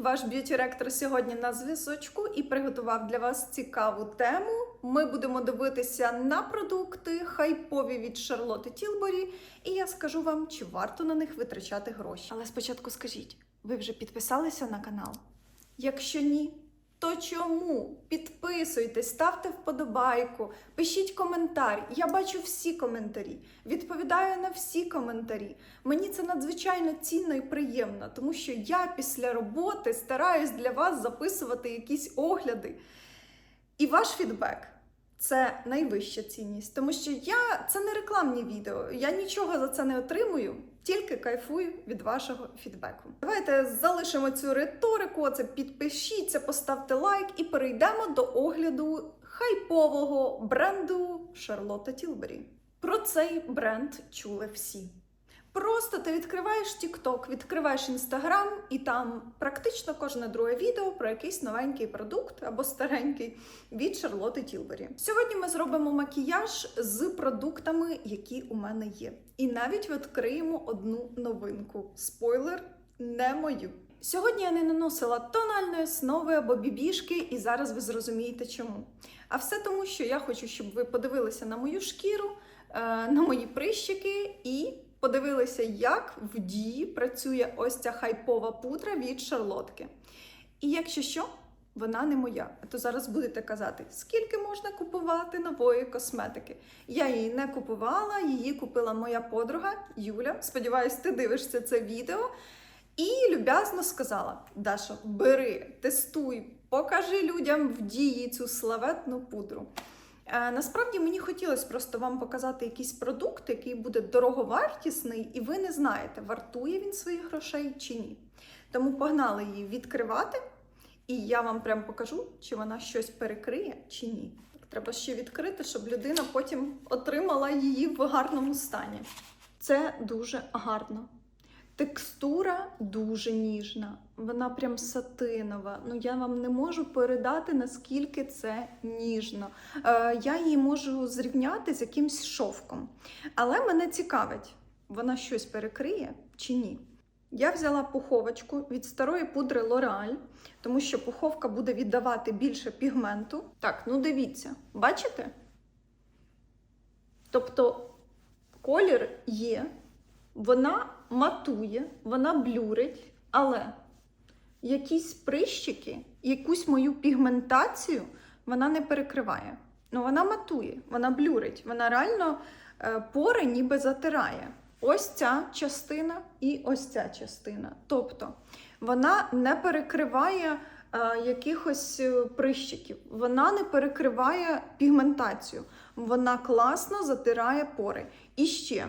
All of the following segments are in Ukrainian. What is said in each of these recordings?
Ваш б'юті-ректор сьогодні на зв'язочку і приготував для вас цікаву тему. Ми будемо дивитися на продукти хайпові від Шарлоти Тілборі, і я скажу вам, чи варто на них витрачати гроші. Але спочатку скажіть, ви вже підписалися на канал? Якщо ні, то чому? Підписуйтесь, ставте вподобайку, пишіть коментар. Я бачу всі коментарі, відповідаю на всі коментарі. Мені це надзвичайно цінно і приємно, тому що я після роботи стараюсь для вас записувати якісь огляди. І ваш фідбек це найвища цінність, тому що я це не рекламні відео, я нічого за це не отримую, тільки кайфую від вашого фідбеку. Давайте залишимо цю риторику. Це підпишіться, поставте лайк і перейдемо до огляду хайпового бренду Шарлотта Тілбері. Про цей бренд чули всі. Просто ти відкриваєш TikTok, відкриваєш Instagram, і там практично кожне друге відео про якийсь новенький продукт або старенький від Шарлоти Тілбері. Сьогодні ми зробимо макіяж з продуктами, які у мене є. І навіть відкриємо одну новинку. Спойлер, не мою. Сьогодні я не наносила тональної основи або бібішки, і зараз ви зрозумієте чому. А все тому, що я хочу, щоб ви подивилися на мою шкіру, е, на мої прищики і подивилися, як в дії працює ось ця хайпова пудра від шарлотки. І якщо що, вона не моя. То зараз будете казати, скільки можна купувати нової косметики. Я її не купувала, її купила моя подруга Юля. Сподіваюсь, ти дивишся це відео. І люб'язно сказала: Даша, бери, тестуй, покажи людям в дії цю славетну пудру. Е, Насправді мені хотілося просто вам показати якийсь продукт, який буде дороговартісний, і ви не знаєте, вартує він своїх грошей чи ні. Тому погнали її відкривати, і я вам прям покажу, чи вона щось перекриє чи ні. Треба ще відкрити, щоб людина потім отримала її в гарному стані. Це дуже гарно. Текстура дуже ніжна, вона прям сатинова. Ну я вам не можу передати, наскільки це ніжно. Е, я її можу зрівняти з якимсь шовком. Але мене цікавить, вона щось перекриє чи ні. Я взяла пуховочку від старої пудри L'Oreal, тому що пуховка буде віддавати більше пігменту. Так, ну дивіться, бачите? Тобто колір є, вона матує, вона блюрить, але якісь прищики, якусь мою пігментацію вона не перекриває. Ну, вона матує, вона блюрить, вона реально е, пори ніби затирає. Ось ця частина і ось ця частина. Тобто вона не перекриває е, якихось е, прищиків, вона не перекриває пігментацію, вона класно затирає пори. І ще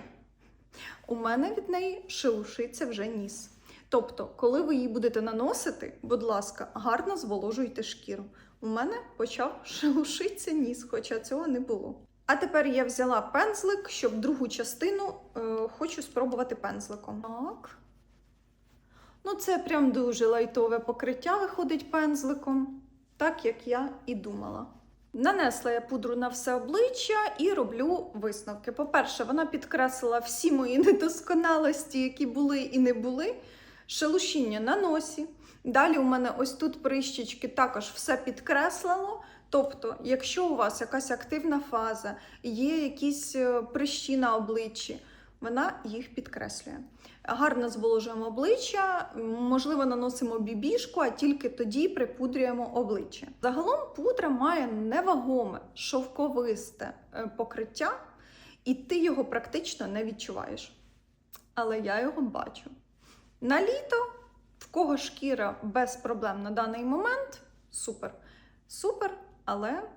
у мене від неї шелушиться вже ніс. Тобто, коли ви її будете наносити, будь ласка, гарно зволожуйте шкіру. У мене почав шелушитися ніс, хоча цього не було. А тепер я взяла пензлик, щоб другу частину е, хочу спробувати пензликом. Так. Ну, це прям дуже лайтове покриття виходить пензликом, так як я і думала. Нанесла я пудру на все обличчя і роблю висновки. По-перше, вона підкреслила всі мої недосконалості, які були і не були. Шелушіння на носі. Далі у мене ось тут прищечки також все підкреслило. Тобто, якщо у вас якась активна фаза, є якісь е, прищі на обличчі, вона їх підкреслює. Гарно зволожуємо обличчя, можливо, наносимо бібішку, а тільки тоді припудрюємо обличчя. Загалом пудра має невагоме, шовковисте е, покриття, і ти його практично не відчуваєш. Але я його бачу. На літо, в кого шкіра без проблем на даний момент, супер. Супер, але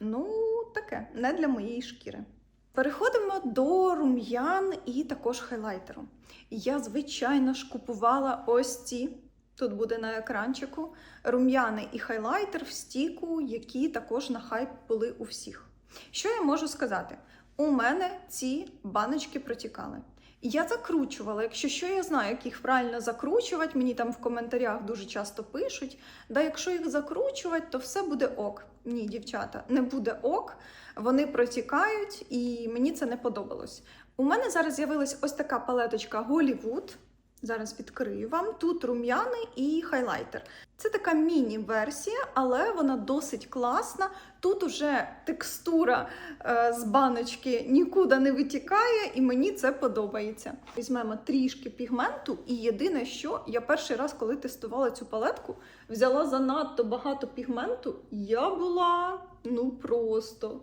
ну таке, не для моєї шкіри. Переходимо до рум'ян і також хайлайтеру. Я, звичайно ж, купувала ось ці. Тут буде на екранчику рум'яни і хайлайтер в стіку, які також на хайп були у всіх. Що я можу сказати? У мене ці баночки протікали. Я закручувала, якщо що я знаю, як їх правильно закручувати, мені там в коментарях дуже часто пишуть. Да, якщо їх закручувати, то все буде ок. Ні, дівчата, не буде ок. Вони протікають, і мені це не подобалось. У мене зараз з'явилась ось така палеточка Голівуд. Зараз відкрию вам. Тут рум'яний і хайлайтер. Це така міні-версія, але вона досить класна. Тут уже текстура е, з баночки нікуди не витікає, і мені це подобається. Візьмемо трішки пігменту, і єдине, що я перший раз, коли тестувала цю палетку, взяла занадто багато пігменту. Я була ну просто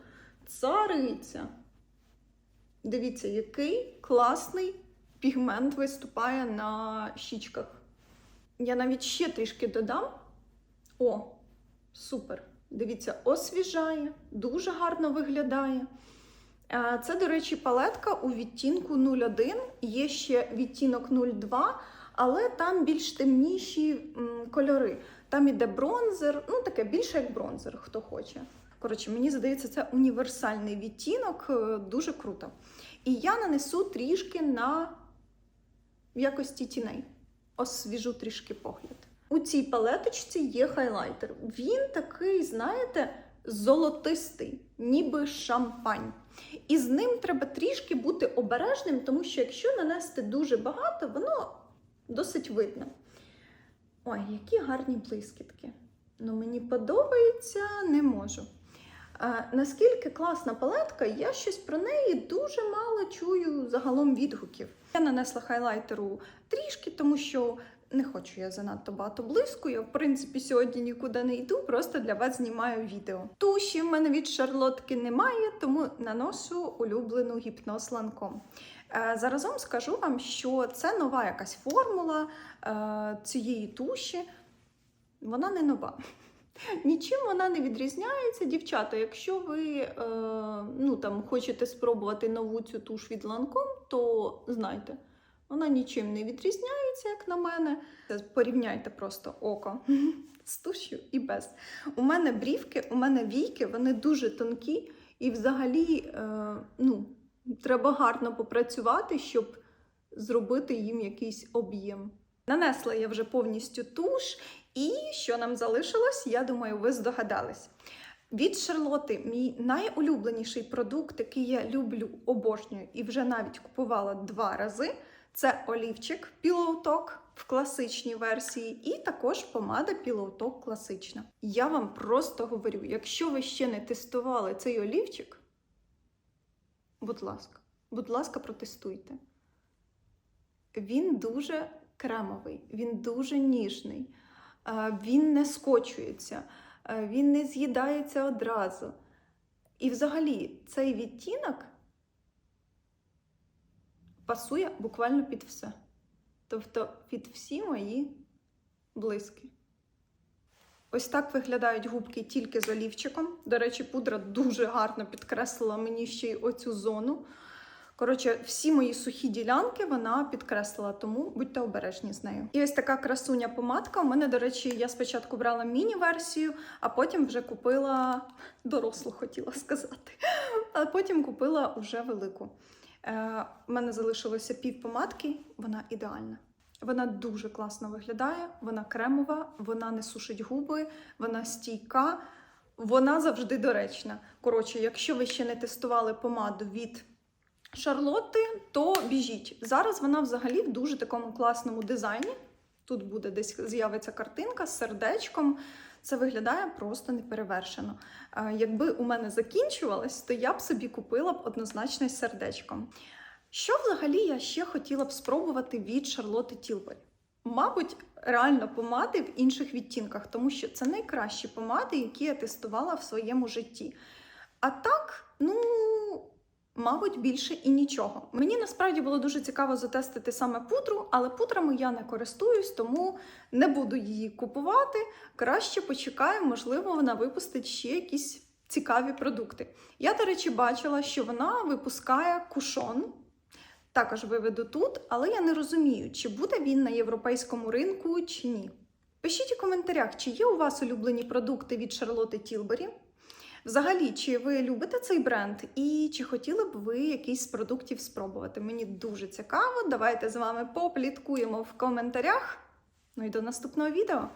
цариця. Дивіться, який класний пігмент виступає на щічках. Я навіть ще трішки додам. О, супер! Дивіться, освіжає, дуже гарно виглядає. Е, Це, до речі, палетка у відтінку 01, є ще відтінок 02, але там більш темніші кольори. Там іде бронзер, ну таке більше як бронзер, хто хоче. Коротше, мені здається, це універсальний відтінок, е, дуже круто. І я нанесу трішки на в якості тіней. Освіжу трішки погляд. У цій палеточці є хайлайтер. Він такий, знаєте, золотистий, ніби шампань. І з ним треба трішки бути обережним, тому що якщо нанести дуже багато, воно досить видно. Ой, які гарні блискітки. Ну, мені подобається, не можу. Наскільки класна палетка, я щось про неї дуже мало чую загалом відгуків. Я нанесла хайлайтеру трішки, тому що не хочу я занадто багато блиску. Я, в принципі, сьогодні нікуди не йду, просто для вас знімаю відео. Туші в мене від шарлотки немає, тому наношу улюблену гіпноз ланком. Е, Заразом скажу вам, що це нова якась формула е, цієї туші. Вона не нова. Нічим вона не відрізняється, дівчата. Якщо ви е, ну, там, хочете спробувати нову цю туш від ланком, то знайте, вона нічим не відрізняється, як на мене. Порівняйте просто око з тушю і без. У мене брівки, у мене війки, вони дуже тонкі, і взагалі е, ну, треба гарно попрацювати, щоб зробити їм якийсь об'єм. Нанесла я вже повністю туш, і що нам залишилось, я думаю, ви здогадались. Від Шарлоти мій найулюбленіший продукт, який я люблю, обожнюю і вже навіть купувала два рази. Це олівчик Pillow Talk в класичній версії, і також помада Pillow Talk класична. Я вам просто говорю: якщо ви ще не тестували цей олівчик, будь ласка, будь ласка, протестуйте. Він дуже кремовий, він дуже ніжний, він не скочується, він не з'їдається одразу. І взагалі цей відтінок пасує буквально під все. Тобто під всі мої блиски. Ось так виглядають губки тільки з олівчиком. До речі, пудра дуже гарно підкреслила мені ще й оцю зону. Коротше, всі мої сухі ділянки вона підкреслила, тому будьте обережні з нею. І ось така красуня помадка. У мене, до речі, я спочатку брала міні-версію, а потім вже купила дорослу, хотіла сказати. А потім купила вже велику. Е, У мене залишилося пів помадки, вона ідеальна. Вона дуже класно виглядає, вона кремова, вона не сушить губи, вона стійка, вона завжди доречна. Коротше, якщо ви ще не тестували помаду від Шарлотти, то біжіть. Зараз вона взагалі в дуже такому класному дизайні. Тут буде десь з'явиться картинка з сердечком. Це виглядає просто неперевершено. Е, Якби у мене закінчувалось, то я б собі купила б однозначно з сердечком. Що взагалі я ще хотіла б спробувати від Шарлотти Тілбері? Мабуть, реально помади в інших відтінках, тому що це найкращі помади, які я тестувала в своєму житті. А так, ну. Мабуть, більше і нічого. Мені насправді було дуже цікаво затестити саме пудру, але пудрами я не користуюсь, тому не буду її купувати. Краще почекаю, можливо, вона випустить ще якісь цікаві продукти. Я, до речі, бачила, що вона випускає кушон. Також виведу тут, але я не розумію, чи буде він на європейському ринку чи ні. Пишіть у коментарях, чи є у вас улюблені продукти від Шарлоти Тілбері. Взагалі, чи ви любите цей бренд і чи хотіли б ви якийсь з продуктів спробувати? Мені дуже цікаво. Давайте з вами попліткуємо в коментарях. Ну і до наступного відео.